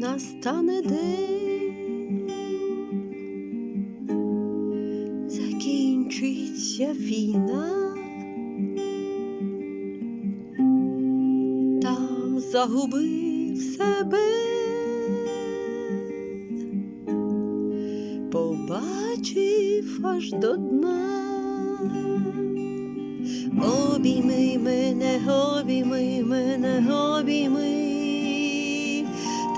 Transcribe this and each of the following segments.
настане день, закінчиться війна, там загубив себе, побачив аж до дна. Обійми мене, обійми мене, обійми,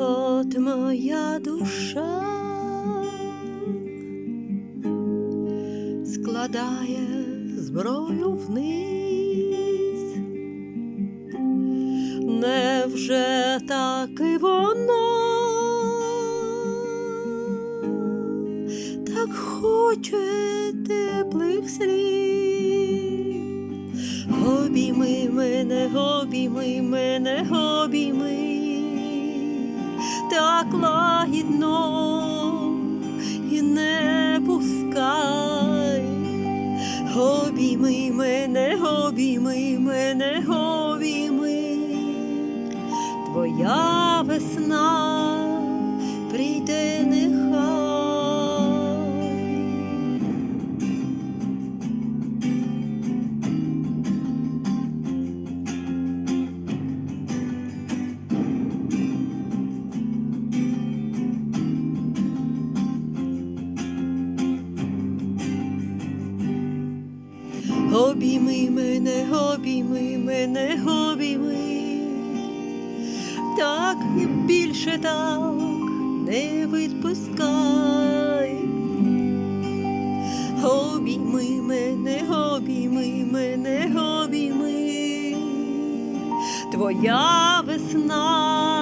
От моя душа складає зброю вниз. Невже так і воно так хоче теплих слів? Обійми мене, обійми мене, так лагідно і не пускай. Обійми мене, обійми мене, обійми, твоя весна Обійми мене, обійми мене, обійми, так і більше так не відпускай. Обійми мене, обійми мене, обійми, твоя весна